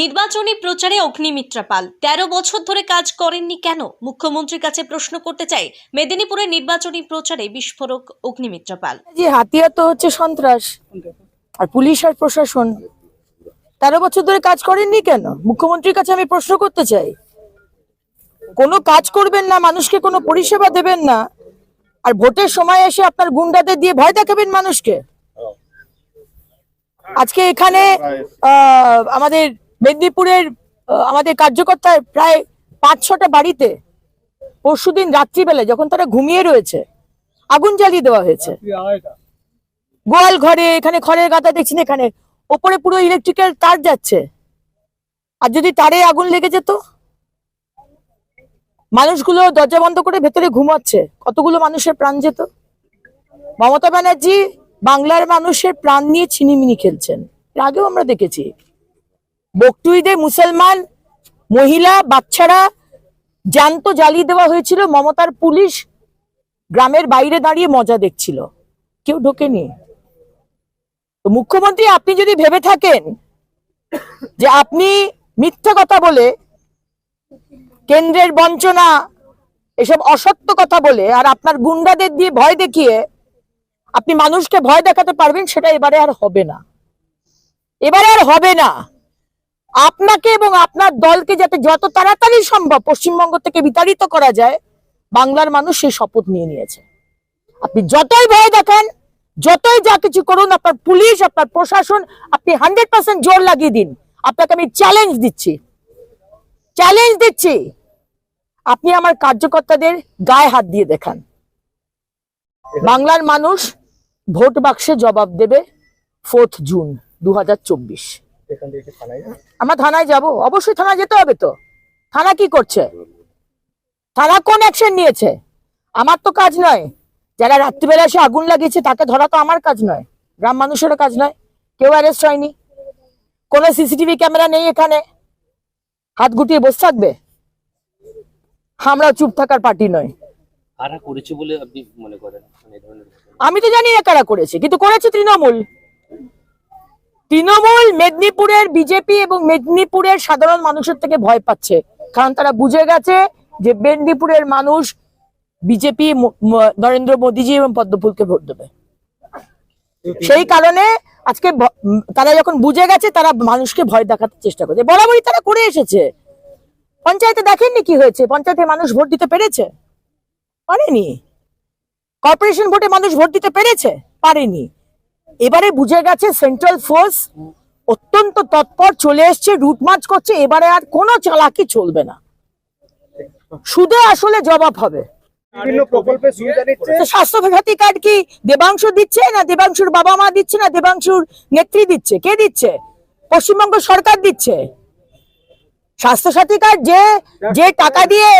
নির্বাচনী প্রচারে অগ্নিমিত্রা পাল। তেরো বছর ধরে কাজ করেননি কেন? মুখ্যমন্ত্রীর কাছে প্রশ্ন করতে চাই মেদিনীপুরের নির্বাচনী প্রচারে বিস্ফোরক অগ্নিমিত্রা পাল। যে হাতিয়ার তো হচ্ছে সন্ত্রাস। আর পুলিশ আর প্রশাসন। তেরো বছর ধরে কাজ করেননি কেন? মুখ্যমন্ত্রীর কাছে আমি প্রশ্ন করতে চাই। কোনো কাজ করবেন না, মানুষকে কোনো পরিষেবা দেবেন না। আর ভোটের সময় এসে আপনার গুন্ডাদের দিয়ে ভয় দেখাবেন মানুষকে। আজকে এখানে আমাদের মেদিনীপুরের আমাদের কার্যকর্তার প্রায় পাঁচ ছটা বাড়িতে পরশুদিন রাত্রিবেলায় যখন তারা ঘুমিয়ে রয়েছে, আগুন জ্বালিয়ে দেওয়া হয়েছে। গোয়াল ঘরে, এখানে খড়ের গাদা দেখছেন, এখানে ওপরে পুরো ইলেকট্রিক্যাল তার যাচ্ছে। আর যদি তারে আগুন লেগে যেত? মানুষগুলো দরজা বন্ধ করে ভেতরে ঘুমাচ্ছে। কতগুলো মানুষের প্রাণ যেত? মমতা ব্যানার্জি বাংলার মানুষের প্রাণ নিয়ে ছিনিমিনি খেলছেন। আগেও আমরা দেখেছি। বকটুইদে মুসলমান, মহিলা, বাচ্চারা জ্যান্ত জ্বালিয়ে দেওয়া হয়েছিল। মমতার পুলিশ গ্রামের বাইরে দাঁড়িয়ে মজা দেখছিল। কেউ ঢোকেনি। তো মুখ্যমন্ত্রী, আপনি যদি ভেবে থাকেন যে আপনি মিথ্যা কথা বলে, কেন্দ্রের বঞ্চনা, এসব অসত্য কথা বলে আর আপনার গুন্ডাদের দিয়ে ভয় দেখিয়ে আপনি মানুষকে ভয় দেখাতে পারবেন, সেটা এবারে আর হবে না। এবারে আর হবে না। আপনাকে এবং আপনার দলকে যাতে যত তাড়াতাড়ি সম্ভব পশ্চিমবঙ্গ থেকে বিতাড়িত করা যায়, বাংলার মানুষ সেই শপথ নিয়ে নিয়েছে। আপনি যতই ভয় দেখান, যতই যা কিছু করুন, আপনার পুলিশ, আপনার প্রশাসন, আপনি হান্ড্রেড পার্সেন্ট জোর লাগিয়ে দিন। আপনাকে আমি চ্যালেঞ্জ দিচ্ছি। চ্যালেঞ্জ দিচ্ছি। আপনি আমার কার্যকর্তাদের গায়ে হাত দিয়ে দেখান। বাংলার মানুষ ভোট বাক্সে জবাব দেবে ফোর্থ জুন দু হাজার চব্বিশ। এখান থেকে থানায় আমরা থানায় যাব। অবশ্যই থানায় যেতে হবে তো। থানা কি করছে? থানা কোন অ্যাকশন নিয়েছে? আমার তো কাজ নয়। যারা রাত্রিবেলা এসে আগুন লাগিয়েছে তাকে ধরা তো আমার কাজ নয়। গ্রাম মানুষেরও কাজ নয়। কেউ অ্যারেস্ট হয়নি। কোনো সিসিটিভি ক্যামেরা নেই এখানে। হাত গুটিয়ে বসে থাকবে? আমরা চুপ থাকার পার্টি নয় কারা করেছে বলে আপনি মনে করেন? মানে এই ধরনের ঘটনা? আমি তো জানি না কারা করেছে কিন্তু করেছে তৃণমূল। তৃণমূল মেদিনীপুরের বিজেপি এবং মেদিনীপুরের সাধারণ মানুষের থেকে ভয় পাচ্ছে। কারণ তারা বুঝে গেছে যে মেদিনীপুরের মানুষ বিজেপি নরেন্দ্র মোদীজি এবং পদ্মফুলকে ভোট দেবে। সেই কারণে আজকে তারা যখন বুঝে গেছে, তারা মানুষকে ভয় দেখাতে চেষ্টা করছে। বরাবরই তারা করে এসেছে। পঞ্চায়েতে দেখেননি কি হয়েছে? পঞ্চায়েতে মানুষ ভোট দিতে পেরেছে? পারেনি। কর্পোরেশন ভোটে মানুষ ভোট দিতে পেরেছে? পারেনি। এবারে বুঝে গেছে সেন্ট্রাল ফোর্স অত্যন্ত তৎপর চলে এসছে রুট মার্চ করছে এবারে আর কোনো চালাকি চলবে না। সুদে আসলে জবাব হবে। স্বাস্থ্য সাথী কার্ড কি দেবাংশু দিচ্ছে না দেবাংশুর বাবা মা দিচ্ছে না দেবাংশুর নেত্রী দিচ্ছে? কে দিচ্ছে? পশ্চিমবঙ্গ সরকার দিচ্ছে। স্বাস্থ্য সাথী কার্ড যে যে টাকা দিয়ে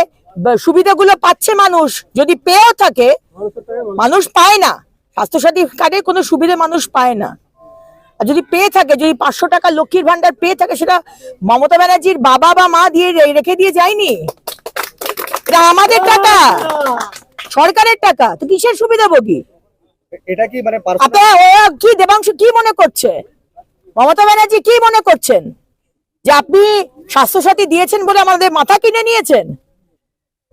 সুবিধাগুলো পাচ্ছে মানুষ যদি পেয়েও থাকে মানুষ পায় না। স্বাস্থ্য সাথী কার্ডের কোনো সুবিধা মানুষ পায় না। আর যদি পেয়ে থাকে যদি পাঁচশো টাকা লক্ষ্মীর ভান্ডার পেয়ে থাকে সেটা মমতা ব্যানার্জির বাবা বা মা দিয়ে রেখে দিয়ে যায়নি? এটা আমাদের টাকা। সরকারের টাকা। তো কিসের সুবিধাভোগী এটা কি মানে আপনারা কি দেবাংশু কি মনে করছে? মমতা ব্যানার্জি কি মনে করছেন? যে আপনি স্বাস্থ্যসাথী দিয়েছেন বলে আমাদের মাথা কিনে নিয়েছেন?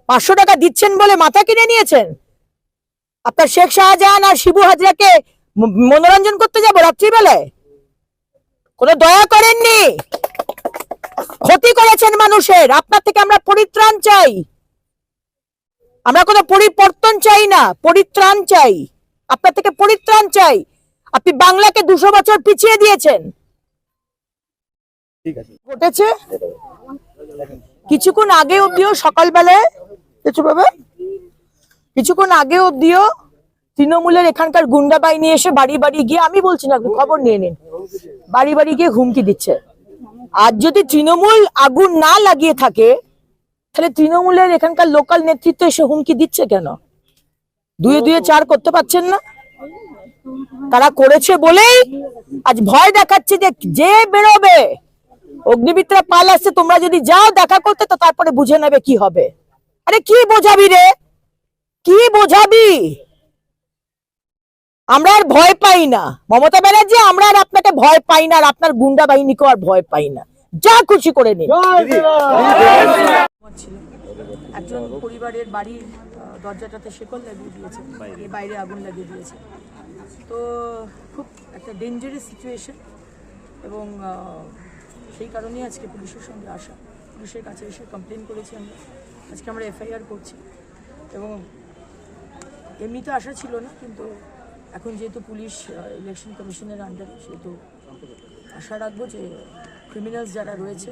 পাঁচশো টাকা দিচ্ছেন বলে মাথা কিনে নিয়েছেন? আপনার শেখ শাহজাহান আর শিবু হাজরাকে মনোরঞ্জন করতে যাব রাত্রিবেলায়? কোনো দয়া করেননি? ক্ষতি করেছেন মানুষের। আপনার থেকে আমরা পরিত্রাণ চাই। আমরা কোনো পরিবর্তন চাই না পরিত্রাণ চাই। আপনার থেকে পরিত্রাণ চাই। আপনি বাংলাকে দুশো বছর পিছিয়ে দিয়েছেন। ঠিক আছে। ঘটেছে? কিছুক্ষণ আগে অব্দিও সকালবেলায় কিছু বাবা কিছুক্ষণ আগে অব্দিও তৃণমূলের এখানকার গুন্ডা বাহিনী এসে বাড়ি বাড়ি গিয়ে, আমি বলছি না, খবর নিয়ে নিন। বাড়ি বাড়ি গিয়ে হুমকি দিচ্ছে। আর যদি তৃণমূল আগুন না লাগিয়ে থাকে, তাহলে তৃণমূলের এখানকার লোকাল নেতৃত্ব এসে হুমকি দিচ্ছে কেন? দুয়ে দুয়ে চার করতে পারছেন না? তারা করেছে বলেই আজ ভয় দেখাচ্ছে যে যে বেরোবে অগ্নিমিত্রা পাল আসছে তোমরা যদি যাও, দেখা করতে, তো তারপরে বুঝে নেবে কি হবে। আরে কি বোঝাবি রে? কি বোঝাবি? আমরা আর ভয় পাই না। মমতা ব্যানার্জি আমরা আর আপনাকে ভয় পাই না আর আপনার গুন্ডা বাহিনীকেও আর ভয় পাই না। যা খুশি করে নিন। একজন পরিবারের বাড়ির দরজাটাতে শেকল লাগিয়ে দিয়েছে এ বাইরে আগুন লাগিয়ে দিয়েছে। তো খুব একটা ডেঞ্জারাস সিচুয়েশন এবং সেই কারণেই আজকে পুলিশের সঙ্গে আসা। পুলিশের কাছে এসে কমপ্লেন করেছি আমরা। আজকে আমরা এফআইআর করছি। এবং এমনিতে আশা ছিল না কিন্তু এখন যেহেতু পুলিশ ইলেকশন কমিশনের আন্ডারে সেহেতু আশা রাখব যে ক্রিমিনালস যারা রয়েছে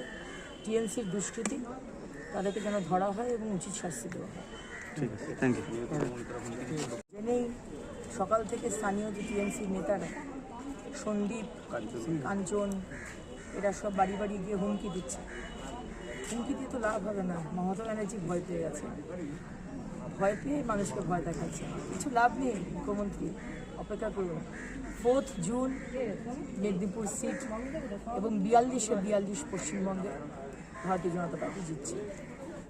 টিএমসির দুষ্কৃতি তাদেরকে যেন ধরা হয় এবং উচিত শাস্তি দেওয়া হয়। জেনেই সকাল থেকে স্থানীয় যে টিএমসির নেতারা সন্দীপ কাঞ্চন এরা সব বাড়ি বাড়ি গিয়ে হুমকি দিচ্ছে। হুমকি দিয়ে তো লাভ হবে না মমতা ব্যানার্জি ভয় পেয়ে গেছে ভয় পেয়ে মানুষকে ভয় দেখাচ্ছে। কিছু লাভ নেই, মুখ্যমন্ত্রী। অপেক্ষা করুন ফোর্থ জুন, মেদিনীপুর সিট এবং বিয়াল্লিশে বিয়াল্লিশ পশ্চিমবঙ্গে ভারতীয় জনতা পার্টি জিতছে।